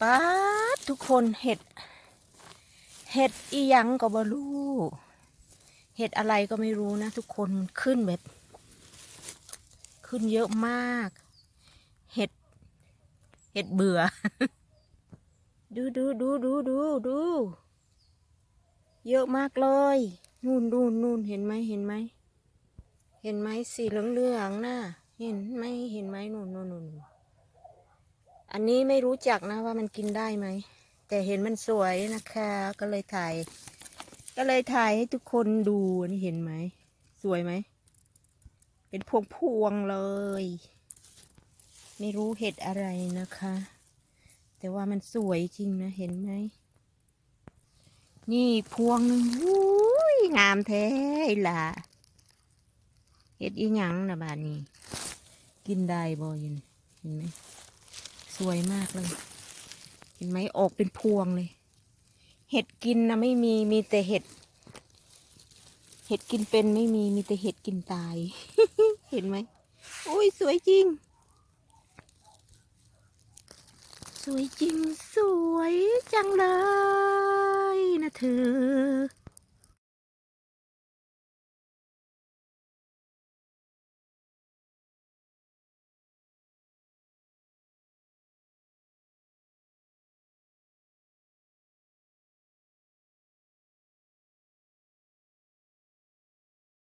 ป้าทุกคนเห็ด เห็ดอีหยังก็บ่รู้เห็ดอะไรก็ไม่รู้นะทุกคนมันขึ้นแบบ ขึ้นเยอะมาก เห็ด เห็ดเบื่อ ดูดูดูดูดูดูเยอะมากเลยนู่นนู่นนู่นเห็นไหมเห็นไหมเห็นไหมสีเหลืองเหลืองๆน่ะเห็นไหมเห็นไหมนู่นนู่นนู่น อันนี้ไม่รู้จักนะว่ามันกินได้ไหม แต่เห็นมันสวยนะคะ ก็เลยถ่าย ก็เลยถ่ายให้ทุกคนดูนี่เห็นไหม สวยไหม เป็นพวงพวงๆเลย ไม่รู้เห็ดอะไรนะคะ แต่ว่ามันสวยจริงนะ เห็นไหม นี่พวงหนึ่งอุ้ยงามแท้ล่ะเห็ดอีหยังนะบานนี้ กินได้บ่ยินเห็นไหม สวยมากเลย เห็นไหมออกเป็นพวงเลย เห็ดกินนะไม่มีมีแต่เห็ด เห็ดกินเป็นไม่มีมีแต่เห็ดกินตาย เห็นไหมอุ้ยสวยจริง สวยจริงสวยจังเลยนะเธอ